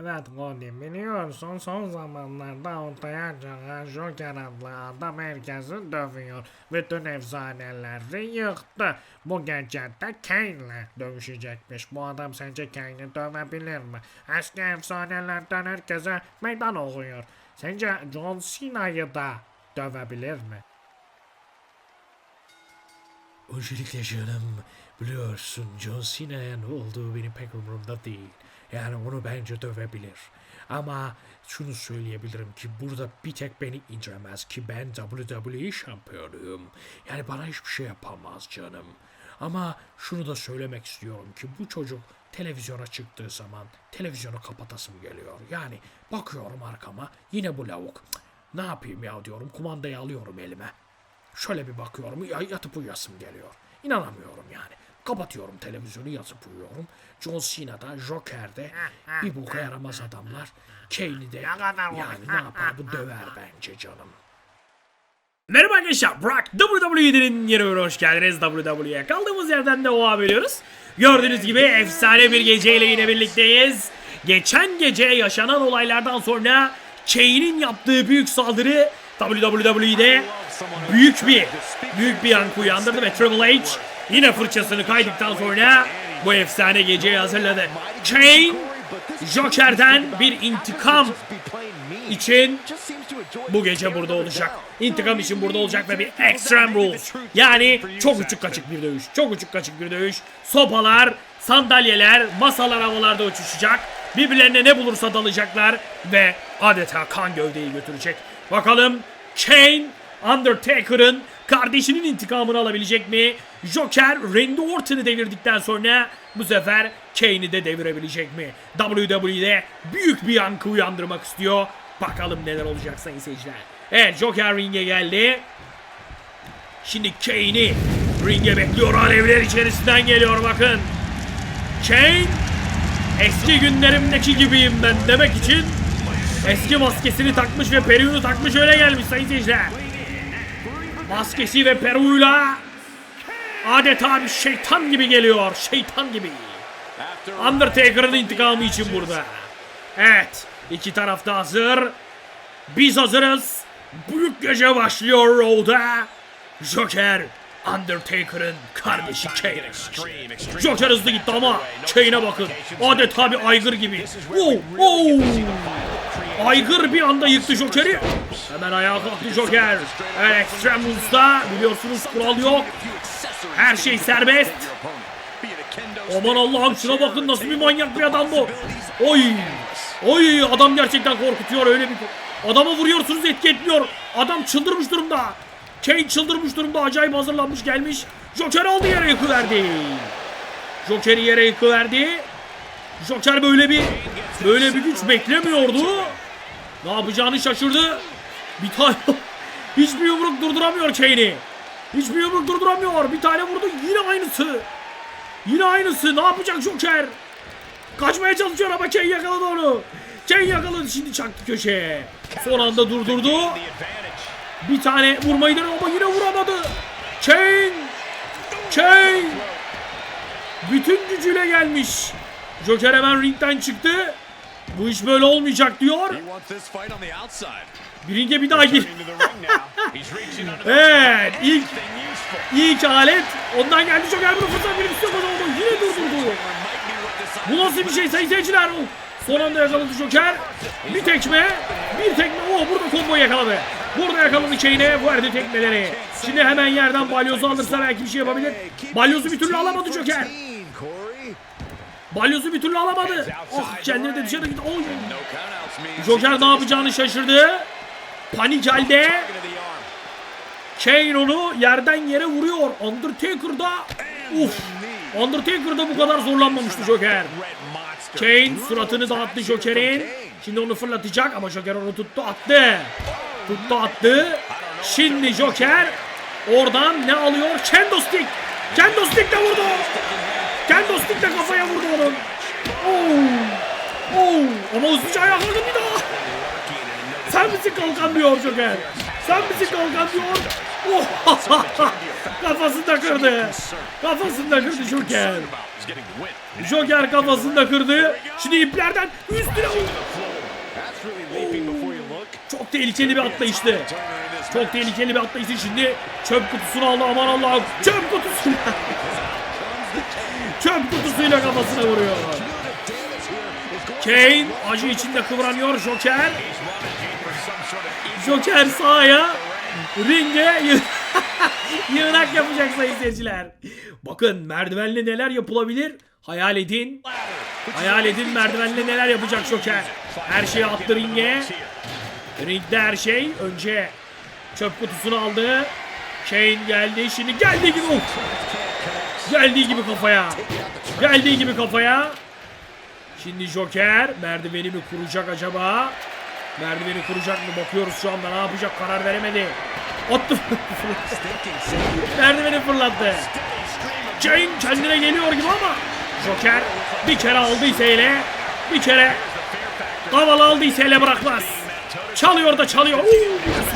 Evet Cody biliyorsun son zamanlarda ortaya çıkan Joker adlı adam herkesi dövüyor. Bütün efsaneleri yıktı. Bu gece de Kane'le dövüşecekmiş. Bu adam sence Kane'i dövebilir mi? Eski efsanelerden herkese meydan okuyor. Sence John Cena'yı da dövebilir mi? Öncelikle canım biliyorsun John Cena'ya ne olduğu benim pek umurumda değil. Yani onu bence dövebilir. Ama şunu söyleyebilirim ki burada bir tek beni indiremez ki ben WWE şampiyonuyum. Yani bana hiçbir şey yapamaz canım. Ama şunu da söylemek istiyorum ki bu çocuk televizyona çıktığı zaman televizyonu kapatasım geliyor. Yani bakıyorum arkama yine bu lavuk. Ne yapayım ya diyorum kumandayı alıyorum elime. Şöyle bir bakıyorum ya yatıp uyuyasım geliyor. İnanamıyorum yani. Kapatıyorum televizyonu yatıp uyuyorum. John Cena'da, Joker'de bir boka yaramaz adamlar. Kane'i yani ne yapar bu döver bence canım. Merhaba arkadaşlar, Brock WWE'nin yeni bölümüne hoş geldiniz. WWE'ye kaldığımız yerden devam ediyoruz. Gördüğünüz gibi efsane bir geceyle yine birlikteyiz. Geçen gece yaşanan olaylardan sonra Kane'in yaptığı büyük saldırı WWE'de büyük bir büyük bir yankı uyandırdı ve Triple H yine fırçasını kaydıktan sonra bu efsane geceyi hazırladı. Kane Joker'den bir intikam için bu gece burada olacak. İntikam için burada olacak ve bir Extreme Rules. Yani çok uçuk kaçık bir dövüş. Çok uçuk kaçık bir dövüş. Sopalar, sandalyeler, masalar havalarda uçuşacak. Birbirlerine ne bulursa dalacaklar ve adeta kan gövdeyi götürecek. Bakalım Kane Undertaker'ın kardeşinin intikamını alabilecek mi? Joker Randy Orton'u devirdikten sonra bu sefer Kane'i de devirebilecek mi? WWE'de büyük bir yankı uyandırmak istiyor. Bakalım neler olacak sayın seyirciler. Evet Joker ringe geldi. Şimdi Kane'i ringe bekliyor. Alevler içerisinden geliyor bakın. Kane eski günlerimdeki gibiyim ben demek için eski maskesini takmış ve peruğunu takmış öyle gelmiş sayın seyirciler. Maskesi ve peruğuyla adeta bir şeytan gibi geliyor. Şeytan gibi. Undertaker'ın intikamı için burada. Evet. iki tarafta hazır. Biz hazırız. Büyük gece başlıyor Raw'da. Joker Undertaker'ın kardeşi Kane. Joker hızlı gitti ama Kane'e bakın. Adeta bir aygır gibi. Oh, oh. Aygır bir anda yıktı Joker'i. Hemen ayağa kalktı Joker. Evet, Extreme Rules'da biliyorsunuz kural yok. Her şey serbest. Aman Allah'ım şuna bakın nasıl bir manyak bir adam bu. Oy. Oy adam gerçekten korkutuyor öyle bir. Adama vuruyorsunuz etki etmiyor. Adam çıldırmış durumda. Kane çıldırmış durumda acayip hazırlanmış gelmiş. Joker aldı yere yıkıverdi. Joker'i yere yıkıverdi. Joker böyle bir böyle bir güç beklemiyordu. Ne yapacağını şaşırdı. Bir tane hiçbir yumruk durduramıyor Kane'i. Hiçbir yumruk durduramıyor. Bir tane vurdu yine aynısı. Yine aynısı. Ne yapacak Joker? Kaçmaya çalışıyor ama Kane yakaladı onu. Kane yakaladı şimdi çaktı köşeye. Son anda durdurdu. Bir tane vurmayı denedi ama yine vuramadı. Kane! Kane! Bütün gücüyle gelmiş. Joker hemen ringden çıktı. Bu iş böyle olmayacak diyor. Bir ringe bir daha gir. Evet ilk ilk alet ondan geldi Joker bunu fırsat bir istiyor oldu. Yine durdurdu. Bu nasıl bir şey sayın seyirciler? Son anda yakaladı Joker. Bir tekme. Bir tekme. Oh burada komboyu yakaladı. Burada yakaladı Kane'e verdi tekmeleri. Şimdi hemen yerden balyozu alırsa belki bir şey yapabilir. Balyozu bir türlü alamadı Joker. Balyozu bir türlü alamadı. Oh kendini de dışarı gitti. Oh. Joker ne yapacağını şaşırdı. Panik halde. Kane onu yerden yere vuruyor. Undertaker'da Uf. Undertaker'da bu kadar zorlanmamıştı Joker. Kane suratını dağıttı Joker'in. Şimdi onu fırlatacak ama Joker onu tuttu attı. Tuttu attı. Şimdi Joker oradan ne alıyor? Kendo stick. Kendo stick de vurdu. Kendo stick de kafaya vurdu onun. Oo. Oo. Ama hızlıca ayağa kalktı bir daha. Sen misin kalkan diyor Joker. Sen misin kalkan diyor. Oh. Kafasını da kırdı. Kafasını da kırdı Joker. Joker kafasını da kırdı. Şimdi iplerden üstüne vurdu. Çok tehlikeli bir atlayıştı. Çok tehlikeli bir atlayıştı. Şimdi çöp kutusunu aldı. Aman Allah'ım. Çöp kutusuyla. çöp kutusuyla kafasına vuruyor. Kane acı içinde kıvranıyor. Joker. Joker sahaya. Ringe yı- yığınak yapacak sayın seyirciler. Bakın merdivenle neler yapılabilir. Hayal edin. Hayal edin merdivenle neler yapacak Joker. Her şeyi attı ringe. Ringde her şey. Önce çöp kutusunu aldı. Kane geldi. Şimdi geldiği gibi. Uf. Geldiği gibi kafaya. Geldiği gibi kafaya. Şimdi Joker merdiveni mi kuracak acaba? Merdiveni kuracak mı? Bakıyoruz şu anda ne yapacak karar veremedi. Attı. merdiveni fırlattı. Kane kendine geliyor gibi ama Joker bir kere aldıysa ele bir kere havalı aldıysa ele bırakmaz. Çalıyor da çalıyor. Oo,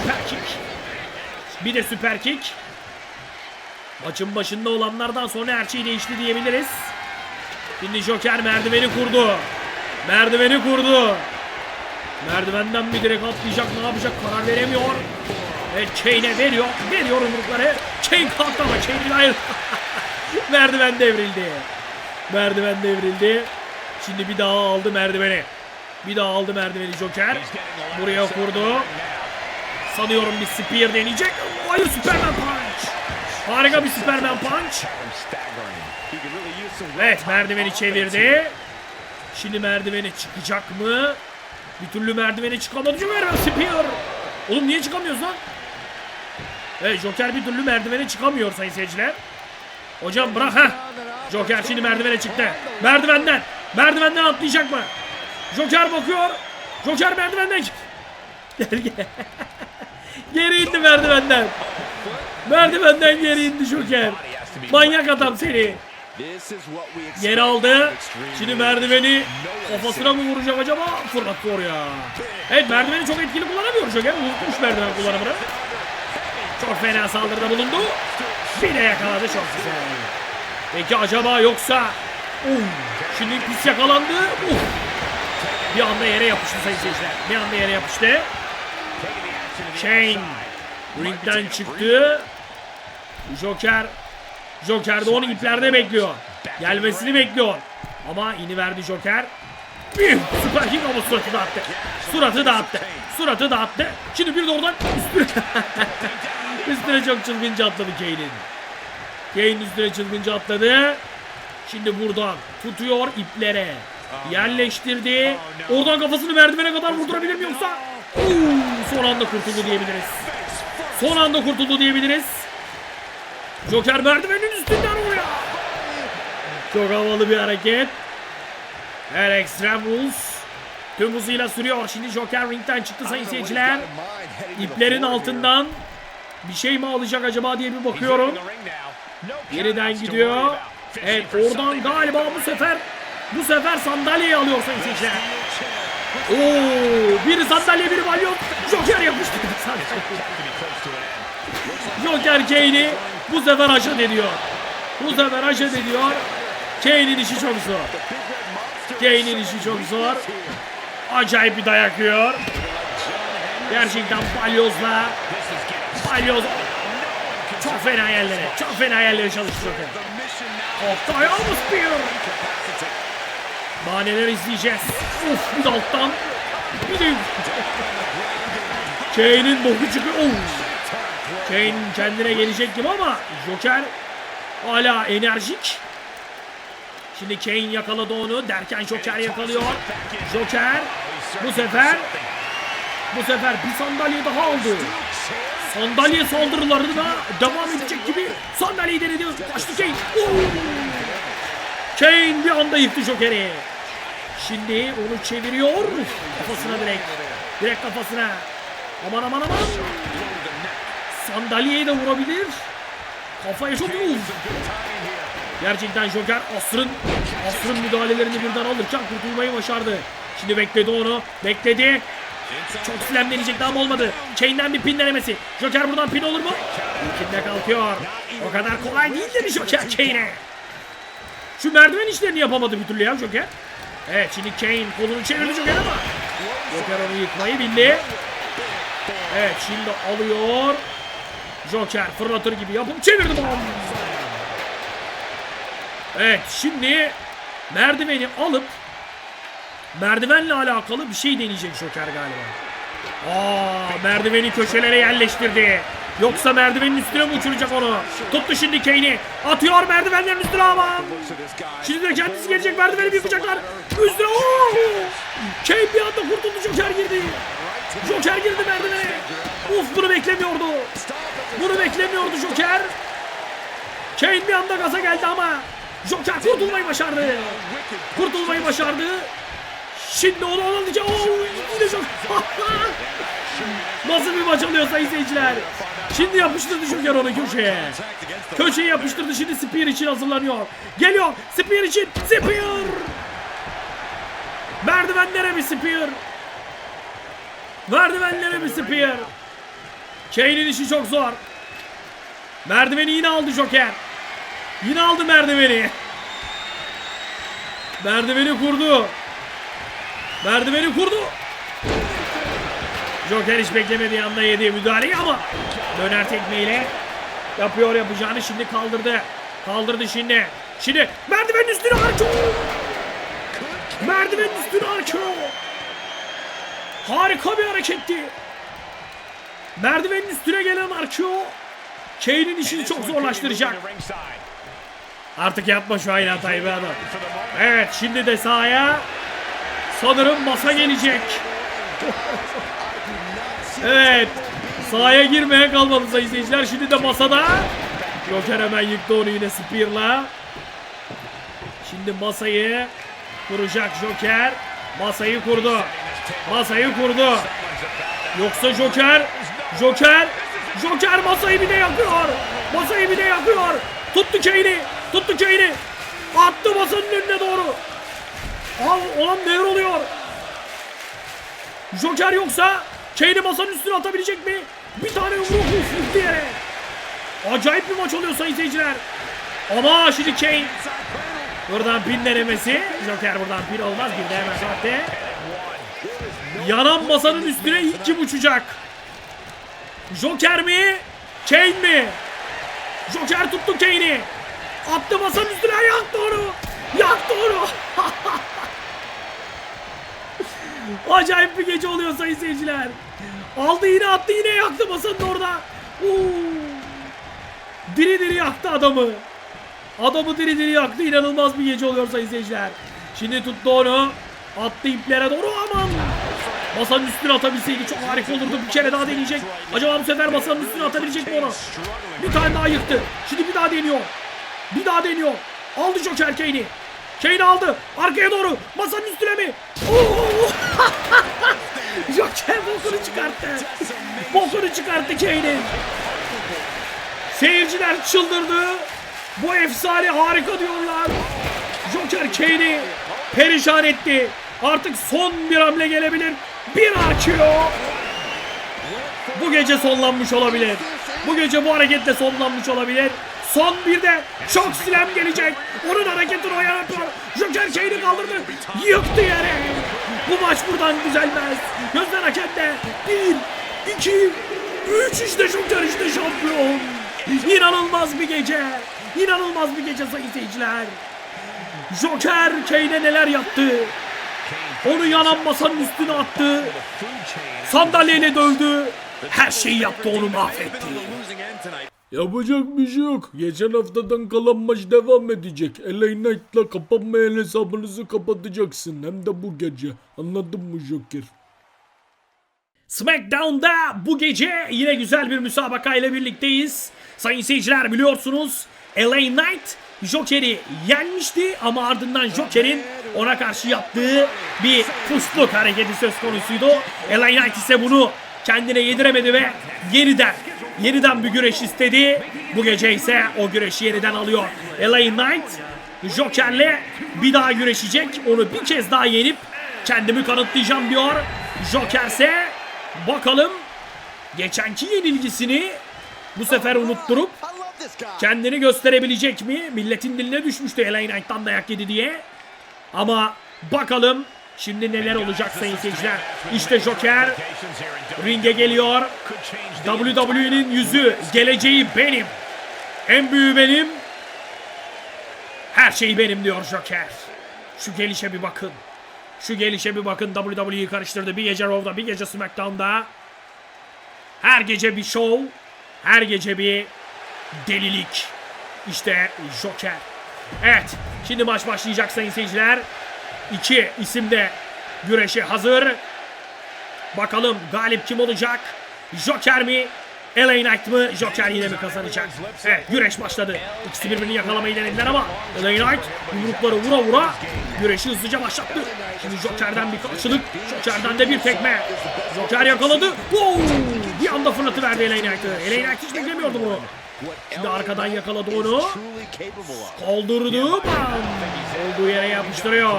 süper kick. Bir de süper kick. Maçın başında olanlardan sonra her şey değişti diyebiliriz. Şimdi Joker merdiveni kurdu. Merdiveni kurdu. Merdivenden mi direkt atlayacak ne yapacak karar veremiyor. Ve Kane'e veriyor. Veriyor yumrukları. Kane kalktı ama Kane hayır. Merdiven devrildi. Merdiven devrildi. Şimdi bir daha aldı merdiveni. Bir daha aldı merdiveni Joker. Buraya kurdu. Sanıyorum bir spear deneyecek. Hayır Superman punch. Harika bir Superman punch. Evet merdiveni çevirdi. Şimdi merdiveni çıkacak mı? Bir türlü merdiveni çıkamadı. Joker spear. Oğlum niye çıkamıyorsun lan? Evet Joker bir türlü merdivene çıkamıyor sayın seyirciler. Hocam bırak ha. Joker şimdi merdivene çıktı. Merdivenden. Merdivenden atlayacak mı? Joker bakıyor. Joker merdivenden geri indi merdivenden. Merdivenden geri indi Joker. Manyak adam seni. Geri aldı. Şimdi merdiveni kafasına mı vuracak acaba? Fırlattı oraya. Evet merdiveni çok etkili kullanamıyor Joker. Unutmuş merdiven kullanımını. Çok fena saldırıda bulundu. Bir de yakaladı çok güzel. Peki acaba yoksa Uf, şimdi pis yakalandı. Uf. Bir anda yere yapıştı sayın seyirciler. Bir anda yere yapıştı. Shane ringden çıktı. Joker Joker de onu iplerde bekliyor. Gelmesini bekliyor. Ama ini verdi Joker. Bir süper kick ama suratı dağıttı. Suratı dağıttı. Suratı dağıttı. Şimdi bir de oradan üstüne üstüne çok çılgınca atladı Kane'in. Kane üstüne çılgınca atladı. Şimdi buradan tutuyor iplere. Yerleştirdi. Oradan kafasını merdivene kadar vurdurabilir mi yoksa? Oo, son anda kurtuldu diyebiliriz. Son anda kurtuldu diyebiliriz. Joker merdivenin üstünden vuruyor. Çok havalı bir hareket. Her Extreme Rules tüm hızıyla sürüyor. Şimdi Joker ringden çıktı sayın seyirciler. İplerin altından bir şey mi alacak acaba diye bir bakıyorum. Yeniden gidiyor. Evet oradan galiba bu sefer bu sefer sandalyeyi alıyor sayın seyirciler. Oo, biri sandalye biri balyon. Joker sandalyeyi. Joker Kane'i bu sefer haşet ediyor. Bu sefer haşet ediyor. Kane'in işi çok zor. Kane'in işi çok zor. Acayip bir dayak yiyor. Gerçekten balyozla balyoz çok fena yerlere, çok fena yerlere çalıştı Joker. Oktay almış bir. Daha neler izleyeceğiz. Uf bir alttan. Bir de Kane'in boku çıkıyor. Of. Kane kendine gelecek gibi ama Joker hala enerjik. Şimdi Kane yakaladı onu derken Joker yakalıyor. Joker bu sefer bu sefer bir sandalye daha aldı. Sandalye saldırıları da devam edecek gibi sandalyeyi denedi. Kaçtı Kane. Oo! Kane bir anda yıktı Joker'i. Şimdi onu çeviriyor. Kafasına direkt. Direkt kafasına. Aman aman aman. Sandalyeye de vurabilir. Kafaya çok vurur. Gerçekten Joker asrın asrın müdahalelerini birden alırken kurtulmayı başardı. Şimdi bekledi onu. Bekledi. Çok slamlenecekti ama olmadı. Kane'den bir pin denemesi. Joker buradan pin olur mu? İlkinde kalkıyor. O kadar kolay değil dedi Joker Kane'e. Şu merdiven işlerini yapamadı bir türlü ya Joker. Evet şimdi Kane kolunu çevirdi Joker ama Joker onu yıkmayı bildi. Evet şimdi alıyor. Joker fırlatır gibi yapıp çevirdi bom. Evet şimdi merdiveni alıp merdivenle alakalı bir şey deneyecek Joker galiba. Aa merdiveni köşelere yerleştirdi. Yoksa merdivenin üstüne mi uçuracak onu? Tuttu şimdi Kane'i. Atıyor merdivenlerin üstüne ama. Şimdi de kendisi gelecek merdiveni bir yapacaklar. Üstüne ooo. Kane bir anda kurtuldu Joker girdi. Joker girdi merdivene. Uf bunu beklemiyordu. Bunu beklemiyordu Joker. Kane bir anda gaza geldi ama Joker kurtulmayı başardı. Kurtulmayı başardı. Şimdi onu alacak. Oo, yine Joker. Nasıl bir maç oluyor sayın seyirciler. Şimdi yapıştırdı Joker onu köşeye. Köşeye yapıştırdı şimdi Spear için hazırlanıyor. Geliyor Spear için. Spear. Merdivenlere bir Spear. Merdivenlere bir Spear. Kane'in işi çok zor. Merdiveni yine aldı Joker. Yine aldı merdiveni. Merdiveni kurdu. Merdiveni kurdu. Joker hiç beklemediği anda yedi müdahaleyi ama döner tekmeyle yapıyor yapacağını şimdi kaldırdı. Kaldırdı şimdi. Şimdi merdivenin üstüne Arço. Merdivenin üstüne Arço. Harika bir hareketti. Merdivenin üstüne gelen Arço Kane'in işini çok zorlaştıracak. Artık yapma şu aynı hatayı be adam. Evet şimdi de sahaya sanırım masa gelecek. evet sahaya girmeye kalmadı sayın seyirciler. Şimdi de masada Joker hemen yıktı onu yine Spear'la. Şimdi masayı kuracak Joker. Masayı kurdu. Masayı kurdu. Yoksa Joker, Joker, Joker masayı bir de yakıyor. Masayı bir de yakıyor. Tuttu Kane'i, tuttu Kane'i. Attı masanın önüne doğru. Al, olan neler oluyor? Joker yoksa Kane'i masanın üstüne atabilecek mi? Bir tane yumruk uf diyerek. Acayip bir maç oluyor sayın seyirciler. Ama şimdi Kane Buradan pin denemesi. Joker buradan pin olmaz. Bir de hemen sahte. Yanan masanın üstüne ilk kim uçacak? Joker mi? Kane mi? Joker tuttu Kane'i. Attı masanın üstüne yaktı onu. Yaktı onu. Acayip bir gece oluyor sayın seyirciler. Aldı yine attı yine yaktı masanın orada. Oo. Diri diri yaktı adamı. Adamı diri diri yaktı. İnanılmaz bir gece oluyor sayın seyirciler. Şimdi tuttu onu. Attı iplere doğru aman. Masanın üstüne atabilseydi çok harika olurdu. Bir kere daha deneyecek. Acaba bu sefer masanın üstüne atabilecek mi onu? Bir tane daha yıktı. Şimdi bir daha deniyor. Bir daha deniyor. Aldı Joker Kane'i. Kane aldı. Arkaya doğru. Masanın üstüne mi? Joker bokunu çıkarttı. Bokunu çıkarttı Kane'in. Seyirciler çıldırdı. Bu efsane harika diyorlar. Joker Kane'i perişan etti. Artık son bir hamle gelebilir. Bir açıyor. Bu gece sonlanmış olabilir. Bu gece bu hareketle sonlanmış olabilir. Son bir de çok slam gelecek. Onun hareketini o yaratıyor. Joker Kane'i kaldırdı. Yıktı yere. Bu maç buradan düzelmez. Gözler hakemde. Bir, iki, üç işte Joker işte şampiyon. İnanılmaz bir gece. İnanılmaz bir gece sayın seyirciler. Joker Kane'e neler yaptı? Onu yanan masanın üstüne attı. Sandalyeyle dövdü. Her şeyi yaptı onu mahvetti. Yapacak bir şey yok. Geçen haftadan kalan maç devam edecek. LA Knight'la kapanmayan hesabınızı kapatacaksın. Hem de bu gece. Anladın mı Joker? SmackDown'da bu gece yine güzel bir müsabaka ile birlikteyiz. Sayın seyirciler biliyorsunuz LA Knight Joker'i yenmişti ama ardından Joker'in ona karşı yaptığı bir pusluk hareketi söz konusuydu. LA Knight ise bunu kendine yediremedi ve yeniden yeniden bir güreş istedi. Bu gece ise o güreşi yeniden alıyor. LA Knight Joker'le bir daha güreşecek. Onu bir kez daha yenip kendimi kanıtlayacağım diyor. Joker ise bakalım geçenki yenilgisini bu sefer unutturup kendini gösterebilecek mi? Milletin diline düşmüştü LA Knight'tan dayak yedi diye. Ama bakalım Şimdi neler olacak sayın seyirciler? İşte Joker ringe geliyor. WWE'nin yüzü, geleceği benim. En büyüğü benim. Her şey benim diyor Joker. Şu gelişe bir bakın. Şu gelişe bir bakın. WWE'yi karıştırdı. Bir gece Raw'da, bir gece SmackDown'da. Her gece bir show. Her gece bir delilik. İşte Joker. Evet. Şimdi maç başlayacak sayın seyirciler. İki isim de güreşe hazır. Bakalım galip kim olacak? Joker mi? LA Knight mı? Joker yine mi kazanacak? Evet güreş başladı. İkisi birbirini yakalamayı denediler ama LA Knight yumrukları vura vura güreşi hızlıca başlattı. Şimdi Joker'den bir karşılık. Joker'den de bir tekme. Joker yakaladı. Wow! Bir anda fırlatıverdi LA Knight'ı. LA Knight hiç beklemiyordu bunu. Şimdi arkadan yakaladı onu. Kaldırdı. Bam! Olduğu yere yapıştırıyor.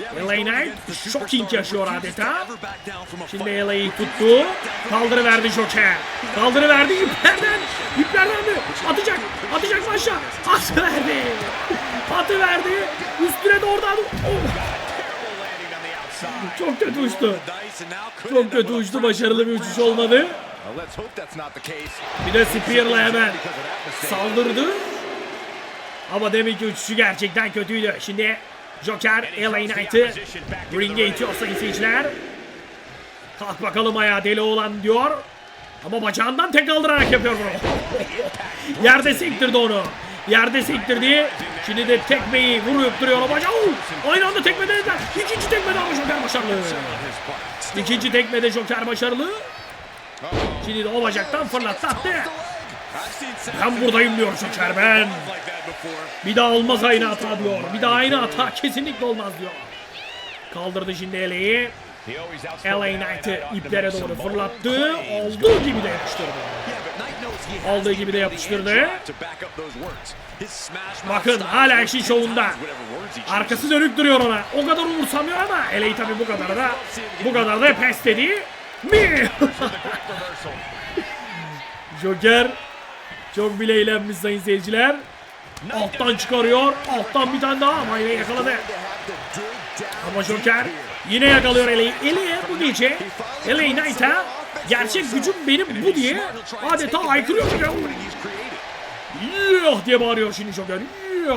LA Knight shocking yaşıyor adeta. Şimdi LA'yı tuttu. Kaldırıverdi Joker. Kaldırıverdi iplerden. İplerden mi? Atacak. Atacak mı aşağı? Atıverdi. Atıverdi. Üstüne doğrudan. Oh. Çok kötü uçtu. Çok kötü uçtu. Başarılı bir uçuş olmadı. Bir de Spear'la hemen saldırdı. Ama demek ki uçuşu gerçekten kötüydü. Şimdi Joker LA Knight'ı ringe itiyor sayın seyirciler. Kalk bakalım ayağa deli olan diyor. Ama bacağından tek kaldırarak yapıyor bunu. Yerde sektirdi onu. Yerde sektirdi. Şimdi de tekmeyi vurup duruyor o bacağı. Aynı anda tekme denediler. İkinci tekmede ama Joker başarılı. İkinci tekmede Joker başarılı. Şimdi de o bacaktan fırlattı attı. Ben buradayım diyor Joker ben. Bir daha olmaz aynı hata diyor. Bir daha aynı hata kesinlikle olmaz diyor. Kaldırdı şimdi LA'yi. LA Knight'ı iplere doğru fırlattı. Olduğu gibi de yapıştırdı. Aldığı gibi de yapıştırdı. Bakın hala işin şovunda. Arkası dönük duruyor ona. O kadar umursamıyor ama LA tabi bu kadar da bu kadar da pes dedi. Mi? Joker çok bile eğlenmiş sayın seyirciler. Alttan çıkarıyor. Alttan bir tane daha ama yine yakaladı. Ama Joker yine yakalıyor Eli'yi. Eli'ye bu gece LA Knight'a gerçek gücüm benim bu diye adeta aykırıyor. Yah diye bağırıyor şimdi Joker. Yah.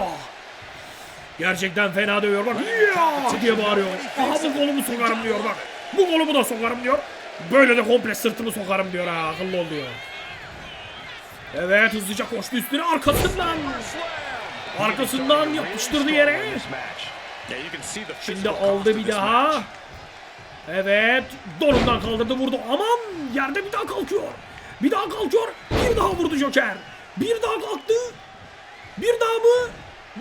Gerçekten fena dövüyor bak. Yah diye bağırıyor. Aha bu kolumu sokarım diyor bak. Bu kolumu da sokarım diyor. Böyle de komple sırtımı sokarım diyor ha. Akıllı ol diyor. Evet hızlıca koştu üstüne arkasından. Arkasından yapıştırdı yere. Şimdi aldı bir daha. Evet. Dorundan kaldırdı vurdu. Aman yerde bir daha kalkıyor. Bir daha kalkıyor. Bir daha vurdu Joker. Bir daha kalktı. Bir daha mı?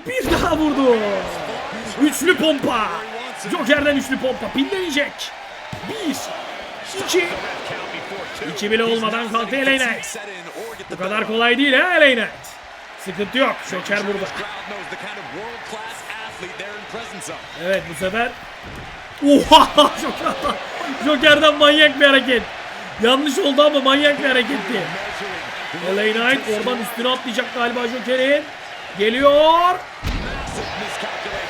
Bir daha vurdu. Üçlü pompa. Joker'den üçlü pompa. Pinlenecek. Bir. İki. İki bile olmadan kalktı Knight. Bu kadar kolay değil ha Knight. Sıkıntı yok. Joker burada. Evet bu sefer Oha! Joker. Joker'den manyak bir hareket. Yanlış oldu ama manyak bir hareketti. LA Knight oradan üstüne atlayacak galiba Joker'in. Geliyor.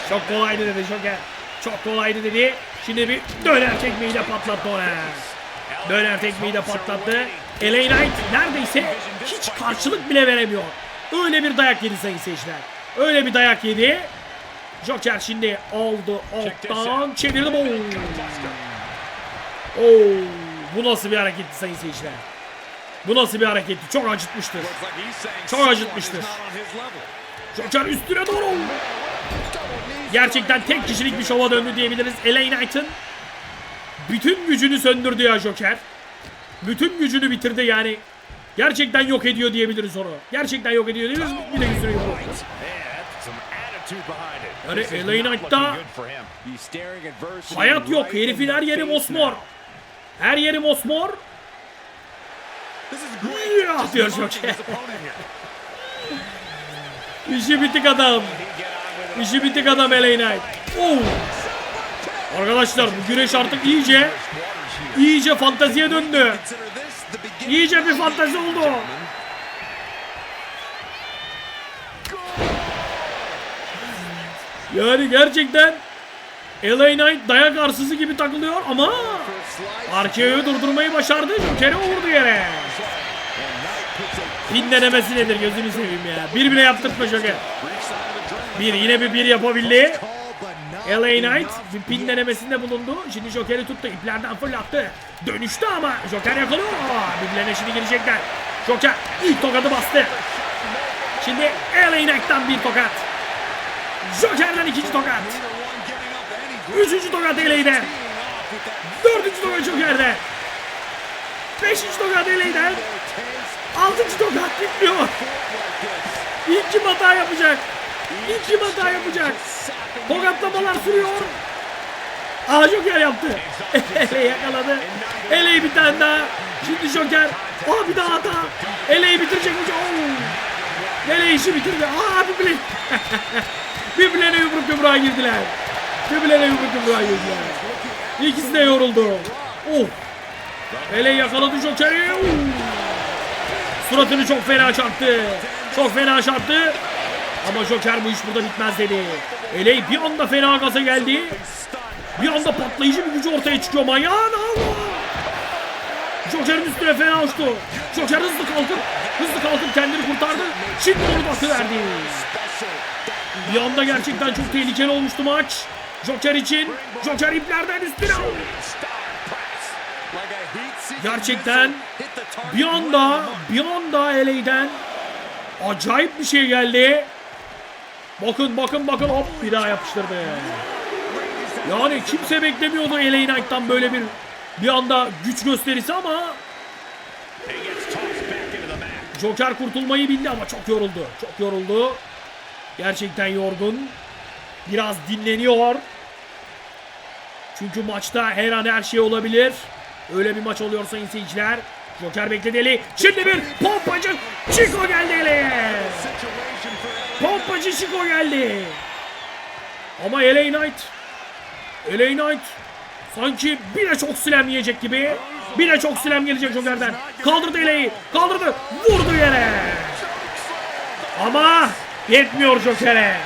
Çok kolaydı dedi Joker. Çok kolaydı dedi. Şimdi bir döner tekmeyi de patlattı ona. Döner tekmeyi de patlattı. LA Knight neredeyse hiç karşılık bile veremiyor. Öyle bir dayak yedi sayın seyirciler. Öyle bir dayak yedi. Joker şimdi aldı alttan çevirdi. Oo. Oo. Bu nasıl bir hareketti sayın seyirciler? Bu nasıl bir hareketti? Çok acıtmıştır. Çok acıtmıştır. Joker üstüne doğru. Gerçekten tek kişilik bir şova döndü diyebiliriz. LA Knight'ın bütün gücünü söndürdü ya Joker. Bütün gücünü bitirdi yani. Gerçekten yok ediyor diyebiliriz onu. Gerçekten yok ediyor diyebiliriz. Bir de üstüne yumruk. Yani LA Knight'ta hayat yok. Herifin her yeri mosmor. Her yeri mosmor. Ya diyor Joker. İşi bitik adam. İşi bitik adam LA Knight. Oo. Arkadaşlar bu güreş artık iyice iyice fanteziye döndü. İyice bir fantezi oldu. Yani gerçekten LA Knight dayak arsızı gibi takılıyor ama Arkeo'yu durdurmayı başardı. Joker'i vurdu yere. Pin denemesi nedir gözünü seveyim ya. Bir bile yaptırtma Joker. Bir yine bir bir yapabildi. LA Knight bir pin denemesinde bulundu. Şimdi Joker'i tuttu. iplerden fırlattı. Dönüştü ama Joker yakalıyor. Aa, birbirlerine şimdi girecekler. Joker ilk tokadı bastı. Şimdi LA Knight'tan bir tokat. Joker'den ikinci tokat. Üçüncü tokat LA'den. Dördüncü tokat Joker'den. Beşinci tokat LA'den. Altıncı tokat bitmiyor. İlk kim hata yapacak? İlk kim hata yapacak? Tokatlamalar sürüyor. Aa Joker yaptı. Ele yakaladı. Ele'yi bir tane daha. Şimdi Joker. Aa bir daha hata. Ele'yi bitirecek mi? Oo. Ele işi bitirdi. Aa birbirine. birbirlerine yumruk yumruğa girdiler. Birbirlerine yumruk yumruğa girdiler. İkisi de yoruldu. Oh. Ele yakaladı Joker'i. Suratını çok fena çarptı. Çok fena çarptı. Ama Joker bu iş burada bitmez dedi. Eley bir anda fena gaza geldi. Bir anda patlayıcı bir gücü ortaya çıkıyor manyağın Allah. Joker'in üstüne fena uçtu. Joker hızlı kalkıp hızlı kalkıp kendini kurtardı. Şimdi onu batıverdi. Bir anda gerçekten çok tehlikeli olmuştu maç. Joker için. Joker iplerden üstüne aldı. Gerçekten bir anda bir anda LA'den acayip bir şey geldi. Bakın bakın bakın hop bir daha yapıştırdı. Yani kimse beklemiyordu LA Knight'tan böyle bir bir anda güç gösterisi ama Joker kurtulmayı bildi ama çok yoruldu. Çok yoruldu. Gerçekten yorgun. Biraz dinleniyor. Çünkü maçta her an her şey olabilir. Öyle bir maç oluyor sayın seyirciler. Joker bekledi eli. Şimdi bir pompacı Chico geldi ele. Pompacı Chico geldi. Ama LA Knight LA Knight sanki bir de çok silem yiyecek gibi. Bir de çok silem gelecek Joker'den. Kaldırdı LA'yı. Kaldırdı. Vurdu yere. Ama yetmiyor Joker'e.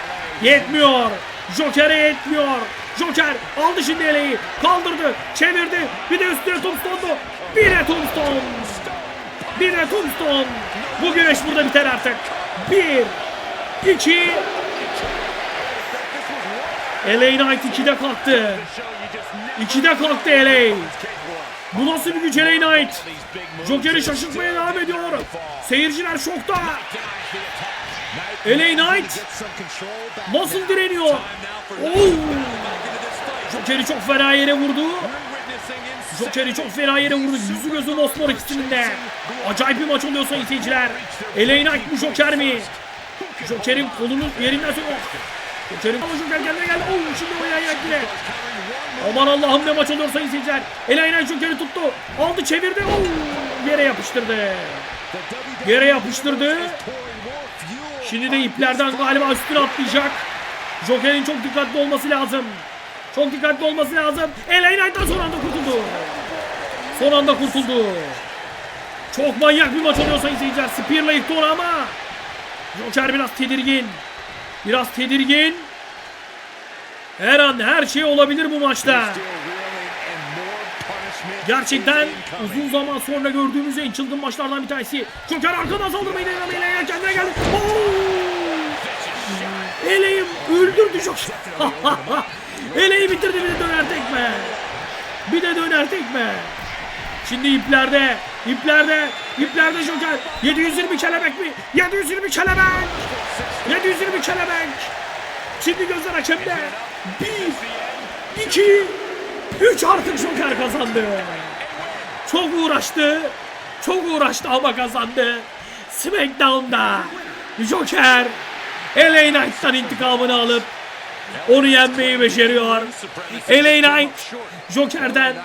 Yetmiyor. Joker'e yetmiyor. Joker aldı şimdi eleği. Kaldırdı. Çevirdi. Bir de üstüne Tombstone'du. Bir de Tombstone. Bir de Tombstone. Bu güreş burada biter artık. Bir. İki. LA Knight 2'de kalktı. 2'de kalktı LA. Bu nasıl bir güç LA Knight? Joker'i şaşırtmaya devam ediyor. Seyirciler şokta. LA Knight nasıl direniyor? Oo! Joker'i çok fena yere vurdu. Joker'i çok fena yere vurdu. Yüzü gözü mosmor ikisinin de. Acayip bir maç oluyor sayın seyirciler. LA Knight mı Joker mi? Joker'in kolunu yerinden sonra... Joker'in ama Joker kendine geldi. Oo şimdi o yan yine. Aman Allah'ım ne maç oluyor sayın seyirciler. LA Knight Joker'i tuttu. Aldı çevirdi. Oo, yere yapıştırdı. Yere yapıştırdı. Şimdi de iplerden galiba üstüne atlayacak. Joker'in çok dikkatli olması lazım. Çok dikkatli olması lazım. LA Knight'tan son anda kurtuldu. Son anda kurtuldu. Çok manyak bir maç oluyor sayın seyirciler. Spear'la yıktı onu ama Joker biraz tedirgin. Biraz tedirgin. Her an her şey olabilir bu maçta. Gerçekten uzun zaman sonra gördüğümüz en çılgın maçlardan bir tanesi. Joker arkadan saldırmayı denedi. Eleğe kendine geldi. Oo! Eleğim öldürdü Joker. Eleği bitirdi bir de döner tekme. Bir de döner tekme. Şimdi iplerde, iplerde, iplerde Joker. 720 kelebek mi? 720 kelebek. 720 kelebek. Şimdi gözler hakemde. Bir, iki, üç artık Joker kazandı. Çok uğraştı. Çok uğraştı ama kazandı. Smackdown'da Joker LA Knight'tan intikamını alıp onu yenmeyi başarıyor. LA Knight Joker'den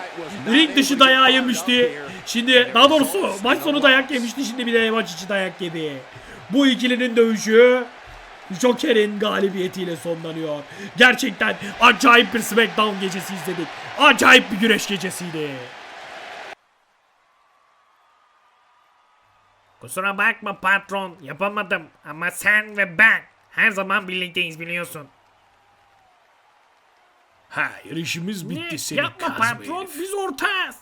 ring dışı dayağı yemişti. Şimdi daha doğrusu maç sonu dayak yemişti. Şimdi bir de maç içi dayak yedi. Bu ikilinin dövüşü Joker'in galibiyetiyle sonlanıyor. Gerçekten acayip bir Smackdown gecesi izledik. Acayip bir güreş gecesiydi. Kusura bakma patron yapamadım ama sen ve ben her zaman birlikteyiz biliyorsun. Hayır işimiz bitti Ne? senin Yapma patron biz ortağız.